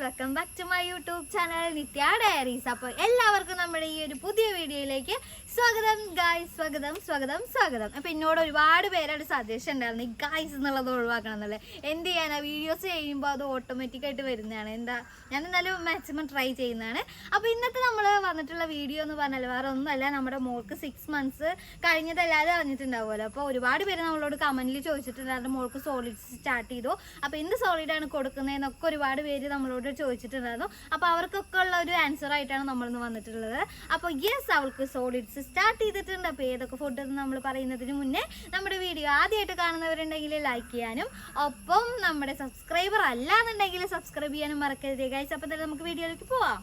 Welcome back to my YouTube channel Nithya diaries അപ്പോൾ എല്ലാവർക്കും നമ്മുടെ ഈ ഒരു പുതിയ വീഡിയോയിലേക്ക് സ്വാഗതം ഗായ്സ് സ്വാഗതം സ്വാഗതം സ്വാഗതം. അപ്പൊ എന്നോട് ഒരുപാട് പേരുടെ സജഷൻ ഉണ്ടായിരുന്നു. ഈ ഗായ്സ് എന്നുള്ളത് ഒഴിവാക്കണം എന്നുള്ളത് എന്ത് ചെയ്യാനാ? വീഡിയോസ് ചെയ്യുമ്പോൾ അത് ഓട്ടോമാറ്റിക് ആയിട്ട് വരുന്നതാണ്. എന്താ? ഞാൻ എന്നാലും മാക്സിമം ട്രൈ ചെയ്യുന്നതാണ്. അപ്പോൾ ഇന്നത്തെ നമ്മൾ വന്നിട്ടുള്ള വീഡിയോ എന്ന് പറഞ്ഞാൽ വേറെ ഒന്നുമല്ല. നമ്മുടെ മോൾക്ക് സിക്സ് മന്ത്സ് കഴിഞ്ഞതല്ലാതെ അറിഞ്ഞിട്ടുണ്ടാവുമല്ലോ. അപ്പോൾ ഒരുപാട് പേര് നമ്മളോട് കമന്റിൽ ചോദിച്ചിട്ടുണ്ടായിരുന്നു മോൾക്ക് സോളിഡ്സ് സ്റ്റാർട്ട് ചെയ്തു. അപ്പോൾ എന്ത് സോളിഡാണ് കൊടുക്കുന്നതെന്നൊക്കെ ഒരുപാട് പേര് നമ്മളോട് ചോദിച്ചിട്ടുണ്ടായിരുന്നു. അപ്പോൾ അവർക്കൊക്കെ ഉള്ള ഒരു ആൻസർ ആയിട്ടാണ് നമ്മളിന്ന് വന്നിട്ടുള്ളത്. അപ്പോൾ യെസ് അവൾക്ക് സോളിഡ്സ് സ്റ്റാർട്ട് ചെയ്തിട്ടുണ്ട്. അപ്പോൾ ഏതൊക്കെ ഫുഡ് എന്ന് നമ്മൾ പറയുന്നതിന് മുന്നേ നമ്മുടെ വീഡിയോ ആദ്യമായിട്ട് കാണുന്നവരുണ്ടെങ്കിൽ ലൈക്ക് ചെയ്യാനും ഒപ്പം നമ്മുടെ സബ്സ്ക്രൈബർ അല്ലാന്നുണ്ടെങ്കിൽ സബ്സ്ക്രൈബ് ചെയ്യാനും മറക്കരുത് ഗൈസ് അപ്പോൾ തന്നെ നമുക്ക് വീഡിയോയിലേക്ക് പോവാം.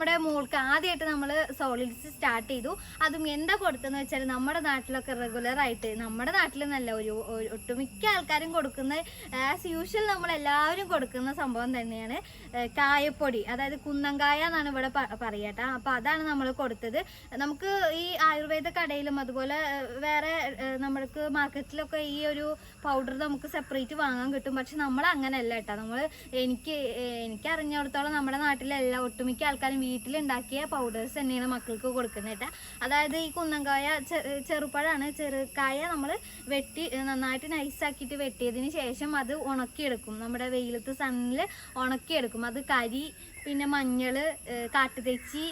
നമ്മുടെ മോൾക്ക് ആദ്യമായിട്ട് നമ്മൾ സോളിഡ്സ് സ്റ്റാർട്ട് ചെയ്തു. അതും എന്താ കൊടുത്തതെന്ന് വെച്ചാൽ നമ്മുടെ നാട്ടിലൊക്കെ റെഗുലർ ആയിട്ട് നമ്മുടെ നാട്ടിൽ നല്ല ഒരു ഒട്ടുമിക്ക ആൾക്കാരും കൊടുക്കുന്ന ആസ് യൂഷ്വൽ നമ്മൾ എല്ലാവരും കൊടുക്കുന്ന സംഭവം തന്നെയാണ് കായപ്പൊടി. അതായത് കുന്നങ്കായ എന്നാണ് ഇവിടെ പറയട്ടെ. അപ്പം അതാണ് നമ്മൾ കൊടുത്തത്. നമുക്ക് ഈ ആയുർവേദ കടയിലും അതുപോലെ വേറെ നമ്മൾക്ക് മാർക്കറ്റിലൊക്കെ ഈ ഒരു പൗഡർ നമുക്ക് സെപ്പറേറ്റ് വാങ്ങാൻ കിട്ടും. പക്ഷെ നമ്മൾ അങ്ങനെയല്ല കേട്ടോ. നമ്മൾ എനിക്ക് എനിക്ക് അറിഞ്ഞിടത്തോളം നമ്മുടെ നാട്ടിലെല്ലാം ഒട്ടുമിക്ക ആൾക്കാരും വീട്ടിലുണ്ടാക്കിയ പൗഡേഴ്സ് തന്നെയാണ് മക്കൾക്ക് കൊടുക്കുന്നത് കേട്ടോ. അതായത് ഈ കുന്നങ്കായ ചെറുപഴാണ് ചെറുക്കായ നമ്മൾ വെട്ടി നന്നായിട്ട് നൈസാക്കിയിട്ട് വെട്ടിയതിന് ശേഷം അത് ഉണക്കിയെടുക്കും. നമ്മുടെ വെയിലത്ത് സണ്ണിൽ ഉണക്കിയെടുക്കും. അത് കരി പിന്നെ മഞ്ഞൾ കാട്ടുതെച്ചി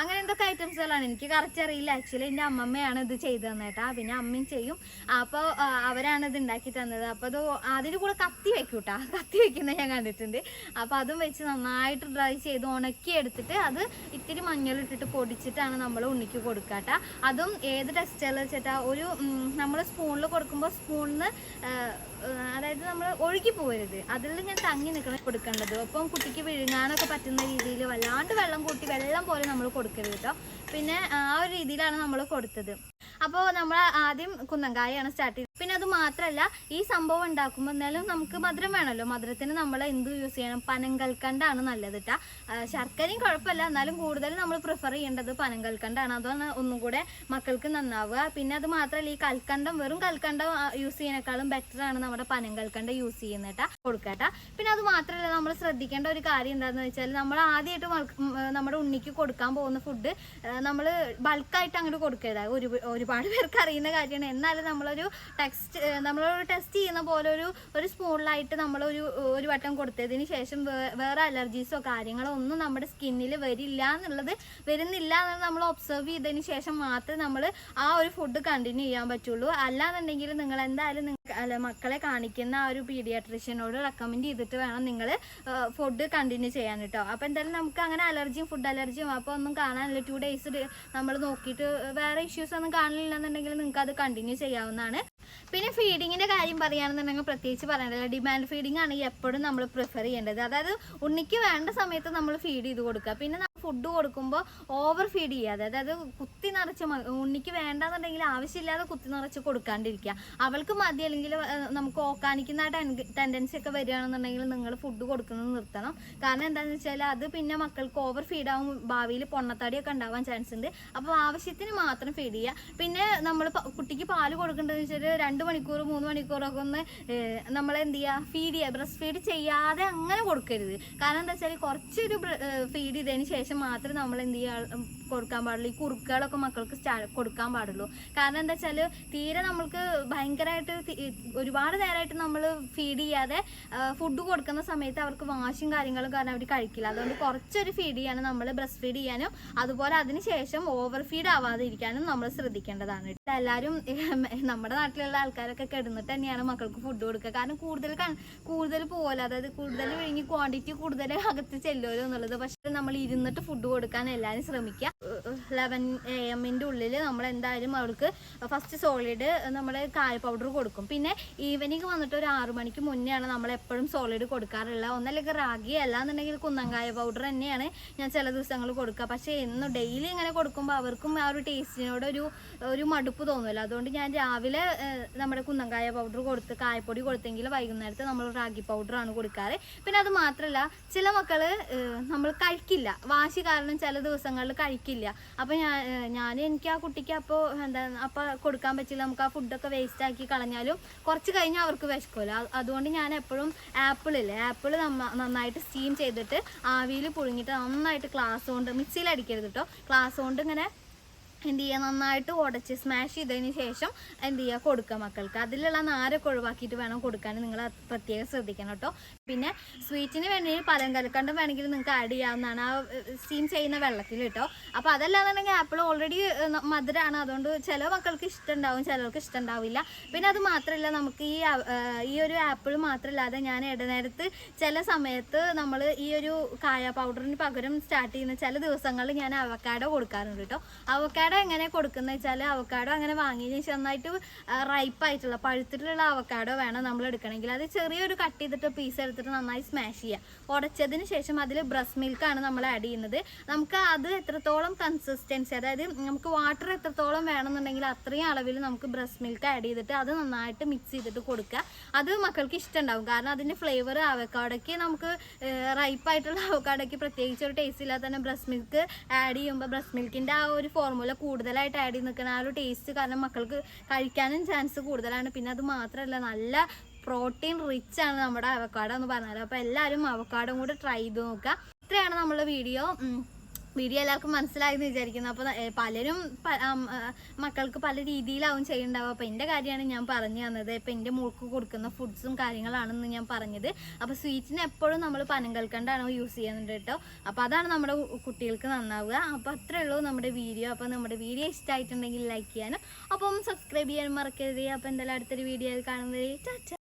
അങ്ങനെ എന്തൊക്കെ ഐറ്റംസുകളാണ് എനിക്ക് കറക്റ്റ് അറിയില്ല. ആക്ച്വലി എന്റെ അമ്മമ്മയാണ് ഇത് ചെയ്തു തന്നേട്ടാ പിന്നെ അമ്മയും ചെയ്യും. അപ്പോൾ അവരാണ് ഇത് ഉണ്ടാക്കി തന്നത്. അപ്പോൾ അത് അതിന് കൂടെ കത്തി വെക്കൂട്ടാ കത്തി വെക്കുന്നത് ഞാൻ കണ്ടിട്ടുണ്ട്. അപ്പോൾ അതും വെച്ച് നന്നായിട്ട് ഡ്രൈ ചെയ്ത് ഉണക്കി എടുത്തിട്ട് അത് ഇത്തിരി മഞ്ഞളിട്ടിട്ട് പൊടിച്ചിട്ടാണ് നമ്മൾ ഉണ്ണിക്ക് കൊടുക്കാട്ടാ അതും ഏത് ടെക്സ്റ്റൈൽ വെച്ചിട്ടാ? ഒരു നമ്മൾ സ്പൂണിൽ കൊടുക്കുമ്പോൾ സ്പൂണിന് അതായത് നമ്മൾ ഒഴുകി പോകരുത് അതിൽ ഞാൻ തങ്ങി നിൽക്കണം കൊടുക്കേണ്ടത്. അപ്പം കുട്ടിക്ക് വിഴുങ്ങാനൊക്കെ പറ്റുന്ന രീതിയിൽ വല്ലാണ്ട് വെള്ളം കൂട്ടി വെള്ളം പോലെ നമ്മൾ കൊടുക്കരുത് കേട്ടോ പിന്നെ ആ ഒരു രീതിയിലാണ് നമ്മൾ കൊടുത്തത്. അപ്പോൾ നമ്മൾ ആദ്യം കുന്നങ്കായാണ് സ്റ്റാർട്ട് ചെയ്തത്. പിന്നെ അത് മാത്രമല്ല ഈ സംഭവം ഉണ്ടാക്കുമ്പോൾ എന്തായാലും നമുക്ക് മധുരം വേണമല്ലോ മധുരത്തിന് നമ്മൾ എന്ത് യൂസ് ചെയ്യണം? പനങ്കൽക്കണ്ടാണ് നല്ലത് കേട്ടോ ശർക്കരയും കുഴപ്പമില്ല. എന്നാലും കൂടുതൽ നമ്മൾ പ്രിഫർ ചെയ്യേണ്ടത് പനങ്കൽക്കണ്ടാണ് അതാണ് ഒന്നും കൂടെ മക്കൾക്ക് നന്നാവുക. പിന്നെ അത് മാത്രമല്ല ഈ കൽക്കണ്ടം വെറും കൽക്കണ്ടം യൂസ് ചെയ്യുന്നേക്കാളും ആണ് നമ്മുടെ പനങ്കൽക്കണ്ടം യൂസ് ചെയ്യുന്നത് കേട്ടോ കൊടുക്കട്ടാ പിന്നെ അത് മാത്രമല്ല നമ്മൾ ശ്രദ്ധിക്കേണ്ട ഒരു കാര്യം എന്താണെന്ന് വെച്ചാൽ നമ്മൾ ആദ്യമായിട്ട് നമ്മുടെ ഉണ്ണിക്ക് കൊടുക്കാൻ പോകുന്ന ഫുഡ് നമ്മൾ ബൾക്കായിട്ട് അങ്ങോട്ട് കൊടുക്കരുത്. ഒരു ഒരുപാട് പേർക്ക് അറിയുന്ന കാര്യമാണ്. എന്നാലും നമ്മളൊരു ടെക്സ്റ്റ് നമ്മൾ ടെസ്റ്റ് ചെയ്യുന്ന പോലെ ഒരു ഒരു സ്പൂണിലായിട്ട് നമ്മൾ ഒരു ഒരു വട്ടം കൊടുത്തതിന് ശേഷം വേറെ അലർജീസോ കാര്യങ്ങളോ ഒന്നും നമ്മുടെ സ്കിന്നിൽ വരില്ല എന്നുള്ളത് വരുന്നില്ല എന്നുള്ളത് നമ്മൾ ഒബ്സർവ് ചെയ്തതിന് ശേഷം മാത്രമേ നമ്മൾ ആ ഒരു ഫുഡ് കണ്ടിന്യൂ ചെയ്യാൻ പറ്റുള്ളൂ. അല്ലാന്നുണ്ടെങ്കിൽ നിങ്ങൾ എന്തായാലും അല്ല മക്കളെ കാണിക്കുന്ന ആ ഒരു പീഡിയാട്രിഷ്യനോട് റെക്കമെൻഡ് ചെയ്തിട്ട് വേണം നിങ്ങൾ ഫുഡ് കണ്ടിന്യൂ ചെയ്യാൻ കേട്ടോ. അപ്പോൾ എന്തായാലും നമുക്ക് അങ്ങനെ അലർജിയും ഫുഡ് അലർജിയും അപ്പോൾ ഒന്നും കാണാനില്ല. ടു ഡേയ്സ് നമ്മൾ നോക്കിയിട്ട് വേറെ ഇഷ്യൂസ് ഒന്നും കാണില്ല എന്നുണ്ടെങ്കിൽ നിങ്ങൾക്ക് അത് കണ്ടിന്യൂ ചെയ്യാവുന്നതാണ്. പിന്നെ ഫീഡിങ്ങിന്റെ കാര്യം പറയുകയാണെന്നുണ്ടെങ്കിൽ പ്രത്യേകിച്ച് പറയാനുള്ള ഡിമാൻഡ് ഫീഡിംഗ് ആണ് എപ്പോഴും നമ്മൾ പ്രിഫർ ചെയ്യേണ്ടത്. അതായത് ഉണ്ണിക്ക് വേണ്ട സമയത്ത് നമ്മൾ ഫീഡ് ചെയ്ത് കൊടുക്കുക. പിന്നെ ഫുഡ് കൊടുക്കുമ്പോൾ ഓവർ ഫീഡ് ചെയ്യാതെ അതായത് കുത്തി നിറച്ച് ഉണ്ണിക്ക് വേണ്ടാന്നുണ്ടെങ്കിൽ ആവശ്യമില്ലാതെ കുത്തി നിറച്ച് കൊടുക്കാണ്ടിരിക്കുക. അവൾക്ക് മതി അല്ലെങ്കിൽ നമുക്ക് ഓക്കാനിക്കുന്ന ടെൻഡൻസി ഒക്കെ വരികയാണെന്നുണ്ടെങ്കിൽ നിങ്ങൾ ഫുഡ് കൊടുക്കുന്നത് നിർത്തണം. കാരണം എന്താണെന്ന് വെച്ചാൽ അത് പിന്നെ മക്കൾക്ക് ഓവർ ഫീഡ് ആവും ഭാവിയിൽ പൊണ്ണത്തടിയൊക്കെ ഉണ്ടാവാൻ ചാൻസ് ഉണ്ട്. അപ്പോൾ ആവശ്യത്തിന് മാത്രം ഫീഡ് ചെയ്യുക. പിന്നെ നമ്മൾ കുട്ടിക്ക് പാൽ കൊടുക്കേണ്ടതെന്ന് വെച്ചാൽ രണ്ട് മണിക്കൂർ മൂന്ന് മണിക്കൂറൊക്കെ ഒന്ന് നമ്മൾ എന്ത് ചെയ്യുക? ഫീഡ് ചെയ്യുക. ബ്രസ്റ്റ് ഫീഡ് ചെയ്യാതെ അങ്ങനെ കൊടുക്കരുത്. കാരണം എന്താ വെച്ചാൽ കുറച്ചൊരു ഫീഡ് ചെയ്തതിന് ശേഷം മാത്രമേ നമ്മൾ എന്ത് ചെയ്യാൻ കൊടുക്കാൻ പാടുള്ളൂ. ഈ കുറുക്കുകളൊക്കെ മക്കൾക്ക് കൊടുക്കാൻ പാടുള്ളൂ. കാരണം എന്താ വെച്ചാൽ തീരെ നമ്മൾക്ക് ഭയങ്കരമായിട്ട് ഒരുപാട് നേരമായിട്ട് നമ്മൾ ഫീഡ് ചെയ്യാതെ ഫുഡ് കൊടുക്കുന്ന സമയത്ത് അവർക്ക് വാശും കാര്യങ്ങളും കാരണം അവർ കഴിക്കില്ല. അതുകൊണ്ട് കുറച്ചൊരു ഫീഡ് ചെയ്യാനും നമ്മൾ ബ്രസ്റ്റ് ഫീഡ് ചെയ്യാനും അതുപോലെ അതിന് ശേഷം ഓവർ ഫീഡ് ആവാതെ ഇരിക്കാനും നമ്മൾ ശ്രദ്ധിക്കേണ്ടതാണ്. എല്ലാവരും നമ്മുടെ നാട്ടിലുള്ള ആൾക്കാരൊക്കെ കിടന്നിട്ട് തന്നെയാണ് മക്കൾക്ക് ഫുഡ് കൊടുക്കുക. കാരണം കൂടുതൽ കൂടുതൽ പോകല അതായത് കൂടുതൽ വിഴുങ്ങി ക്വാണ്ടിറ്റി കൂടുതൽ അകത്ത് ചെല്ലുമല്ലോ എന്നുള്ളത്. പക്ഷെ നമ്മൾ ഇരുന്നിട്ട് ഫുഡ് കൊടുക്കാൻ എല്ലാവരും ശ്രമിക്കുക. ലെവൻ എ എമ്മിന്റെ ഉള്ളിൽ നമ്മൾ എന്തായാലും അവർക്ക് ഫസ്റ്റ് സോളിഡ് നമ്മൾ കായ പൗഡർ കൊടുക്കും. പിന്നെ ഈവനിങ് വന്നിട്ട് ഒരു ആറു മണിക്ക് മുന്നെയാണ് നമ്മൾ എപ്പോഴും സോളിഡ് കൊടുക്കാറുള്ളത്. ഒന്നല്ലെങ്കിൽ റാഗി അല്ലാന്നുണ്ടെങ്കിൽ കുന്നങ്കായ പൗഡർ തന്നെയാണ് ഞാൻ ചില ദിവസങ്ങൾ കൊടുക്കുക. പക്ഷേ എന്നും ഡെയിലി ഇങ്ങനെ കൊടുക്കുമ്പോൾ അവർക്കും ആ ഒരു ടേസ്റ്റിനോട് ഒരു ഒരു മടുപ്പ് തോന്നുമല്ലോ അതുകൊണ്ട് ഞാൻ രാവിലെ നമ്മുടെ കുന്നങ്കായ പൗഡർ കൊടുത്ത് കായപ്പൊടി കൊടുത്തെങ്കിൽ വൈകുന്നേരത്തെ നമ്മൾ റാഗി പൗഡറാണ് കൊടുക്കാറ്. പിന്നെ അത് മാത്രമല്ല ചില മക്കൾ നമ്മൾ കഴിക്കില്ല. വാശി കാരണം ചില ദിവസങ്ങളിൽ കഴിക്കില്ല. അപ്പോൾ ഞാൻ ഞാൻ എനിക്ക് ആ കുട്ടിക്ക് അപ്പോൾ എന്താ അപ്പോൾ കൊടുക്കാൻ പറ്റില്ല. നമുക്ക് ആ ഫുഡൊക്കെ വേസ്റ്റ് ആക്കി കളഞ്ഞാലും കുറച്ച് കഴിഞ്ഞാൽ അവർക്ക് വിശക്കുമല്ലോ അതുകൊണ്ട് ഞാൻ എപ്പോഴും ആപ്പിളില്ലേ ആപ്പിൾ നന്നായിട്ട് സ്റ്റീം ചെയ്തിട്ട് ആവിയിൽ പുഴുങ്ങിട്ട് നന്നായിട്ട് ക്ലാസ് കൊണ്ട് മിക്സിയിൽ അടിക്കരുത് കേട്ടോ ക്ലാസ് കൊണ്ട് ഇങ്ങനെ എന്ത് ചെയ്യുക? നന്നായിട്ട് ഉടച്ച് സ്മാഷ് ചെയ്തതിന് ശേഷം എന്ത് ചെയ്യുക? കൊടുക്കുക മക്കൾക്ക്. അതിലുള്ള നാരൊക്കെ ഒഴിവാക്കിയിട്ട് വേണം കൊടുക്കാൻ. നിങ്ങൾ പ്രത്യേകം ശ്രദ്ധിക്കണം കേട്ടോ. പിന്നെ സ്വീറ്റിന് വേണമെങ്കിൽ പലം കലക്കണ്ടും വേണമെങ്കിൽ നിങ്ങൾക്ക് ആഡ് ചെയ്യാവുന്നതാണ്. ആ സ്റ്റീം ചെയ്യുന്ന വെള്ളത്തിൽ കേട്ടോ. അപ്പോൾ അതല്ലാന്നുണ്ടെങ്കിൽ ആപ്പിൾ ഓൾറെഡി മധുരമാണ് അതുകൊണ്ട് ചില മക്കൾക്ക് ഇഷ്ടമുണ്ടാവും ചിലർക്ക് ഇഷ്ടമുണ്ടാവില്ല. പിന്നെ അത് മാത്രമല്ല നമുക്ക് ഈ ഈ ഒരു ആപ്പിൾ മാത്രമല്ലാതെ ഞാൻ ഇടനേരത്ത് ചില സമയത്ത് നമ്മൾ ഈ ഒരു കായ പൗഡറിന് പകരം സ്റ്റാർട്ട് ചെയ്യുന്ന ചില ദിവസങ്ങളിൽ ഞാൻ അവക്കാഡോ കൊടുക്കാറുണ്ട് കേട്ടോ. അവക്കാഡോ എങ്ങനെ കൊടുക്കുന്നത് വെച്ചാൽ അവക്കാടോ അങ്ങനെ വാങ്ങിയതിന് ശേഷം നന്നായിട്ട് റൈപ്പ് ആയിട്ടുള്ള പഴുത്തിട്ടുള്ള അവക്കാടോ വേണം നമ്മൾ എടുക്കണമെങ്കിൽ. അത് ചെറിയൊരു കട്ട് ചെയ്തിട്ട് പീസ് എടുത്തിട്ട് നന്നായി സ്മാഷ് ചെയ്യുക ഉടച്ചതിന് ശേഷം അതിൽ ബ്രസ് മിൽക്കാണ് നമ്മൾ ആഡ് ചെയ്യുന്നത്. നമുക്ക് അത് എത്രത്തോളം കൺസിസ്റ്റൻസി അതായത് നമുക്ക് വാട്ടർ എത്രത്തോളം വേണമെന്നുണ്ടെങ്കിൽ അത്രയും അളവിൽ നമുക്ക് ബ്രസ് മിൽക്ക് ആഡ് ചെയ്തിട്ട് അത് നന്നായിട്ട് മിക്സ് ചെയ്തിട്ട് കൊടുക്കുക. അത് മക്കൾക്ക് ഇഷ്ടമുണ്ടാവും കാരണം അതിന്റെ ഫ്ലേവർ അവക്കാടയ്ക്ക് നമുക്ക് റൈപ്പ് ആയിട്ടുള്ള അവക്കാടയ്ക്ക് പ്രത്യേകിച്ച് ഒരു ടേസ്റ്റ് ഇല്ലാതെ തന്നെ ബ്രസ് മിൽക്ക് ആഡ് ചെയ്യുമ്പോൾ ബ്രസ് മിൽക്കിന്റെ ആ ഒരു ഫോർമുല കൂടുതലായിട്ട് ആഡ് ചെയ്ത് നിൽക്കുന്ന ആ ഒരു ടേസ്റ്റ് കാരണം മക്കൾക്ക് കഴിക്കാനും ചാൻസ് കൂടുതലാണ്. പിന്നെ അത് മാത്രമല്ല നല്ല പ്രോട്ടീൻ റിച്ച് ആണ് നമ്മുടെ അവക്കാടോ എന്ന് പറഞ്ഞാൽ അപ്പോൾ എല്ലാവരും അവക്കാടും കൂടെ ട്രൈ ചെയ്ത് നോക്കുക. ഇത്രയാണ് നമ്മളെ വീഡിയോ വീഡിയോ എല്ലാവർക്കും മനസ്സിലായെന്ന് വിചാരിക്കുന്നു. അപ്പോൾ പലരും മക്കൾക്ക് പല രീതിയിലാവും ചെയ്യുന്നുണ്ടാവുക അപ്പോൾ എന്റെ കാര്യമാണ് ഞാൻ പറഞ്ഞു തന്നത്. ഇപ്പോൾ എന്റെ മോൾക്ക് കൊടുക്കുന്ന ഫുഡ്സും കാര്യങ്ങളാണെന്ന് ഞാൻ പറഞ്ഞത്. അപ്പോൾ സ്വീറ്റ്സിന് എപ്പോഴും നമ്മൾ പനം കൽക്കണ്ടാണ് യൂസ് ചെയ്യുന്നത് കേട്ടോ. അപ്പോൾ അതാണ് നമ്മുടെ കുട്ടികൾക്ക് നന്നാവുക. അപ്പോൾ അത്രേ ഉള്ളൂ നമ്മുടെ വീഡിയോ. അപ്പോൾ നമ്മുടെ വീഡിയോ ഇഷ്ടമായിട്ടുണ്ടെങ്കിൽ ലൈക്ക് ചെയ്യാനും അപ്പം സബ്സ്ക്രൈബ് ചെയ്യാനും മറക്കരുത്. അപ്പോൾ എന്തായാലും അടുത്തൊരു വീഡിയോയിൽ കാണുന്നത്